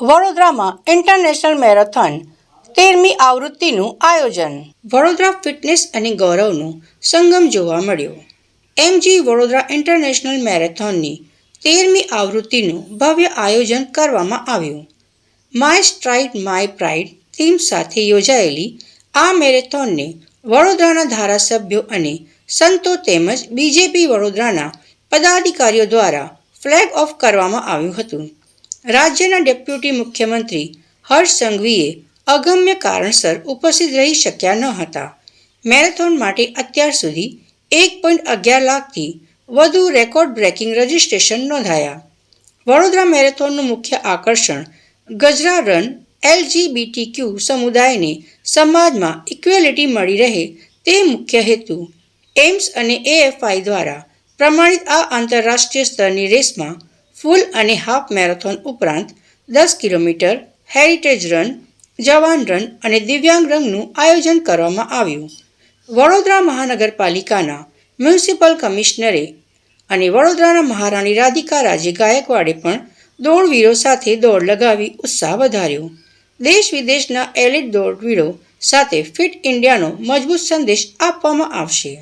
વડોદરામાં international marathon તેરમી આવૃત્તિનું આયોજન. વડોદરા ફિટનેસ અને ગૌરવનું સંગમ જોવા મળ્યો. એમજી વડોદરા ઇન્ટરનેશનલ મેરેથોનની તેરમી આવૃત્તિનું ભવ્ય આયોજન કરવામાં આવ્યું. My stride, my pride theme સાથે યોજાયેલી આ મેરેથોનને વડોદરાના ધારાસભ્યો અને સંતો તેમજ બીજેપી વડોદરાના પદાધિકારીઓ દ્વારા ફ્લેગ ઓફ કરવામાં આવ્યું હતું. રાજ્યના ડેપ્યુટી મુખ્યમંત્રી હર્ષ સંઘવીએ અગમ્ય કારણસર ઉપસ્થિત રહી શક્યા ન હતા. મેરેથોન માટે અત્યાર સુધી એક પોઈન્ટ અગિયાર લાખથી વધુ રેકોર્ડ બ્રેકિંગ રજિસ્ટ્રેશન નોંધાયા. વડોદરા મેરેથોનનું મુખ્ય આકર્ષણ ગજરા રન એલજીબીટીક્યુ સમુદાયને સમાજમાં ઇક્વેલિટી મળી રહે તે મુખ્ય હેતુ. એમ્સ અને એએફઆઈ દ્વારા પ્રમાણિત આ આંતરરાષ્ટ્રીય સ્તરની રેસમાં ફૂલ અને હાફ મેરેથોન ઉપરાંત દસ કિલોમીટર હેરિટેજ રન, જવાન રન અને દિવ્યાંગ રંગનું આયોજન કરવામાં આવ્યું. વડોદરા મહાનગરપાલિકાના મ્યુનિસિપલ કમિશનરે અને વડોદરાના મહારાણી રાધિકા રાજે ગાયકવાડે પણ દોડવીરો સાથે દોડ લગાવી ઉત્સાહ વધાર્યો. દેશ વિદેશના એલિટ દોડવીરો સાથે ફિટ ઇન્ડિયાનો મજબૂત સંદેશ આપવામાં આવશે.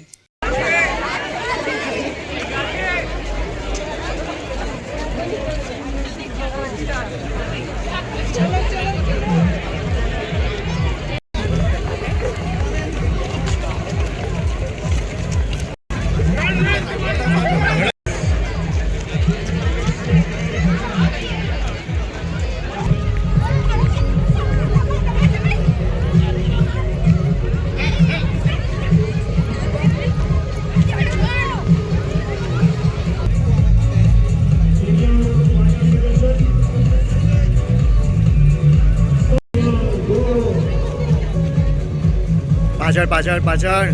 বাজার বাজার বাজার।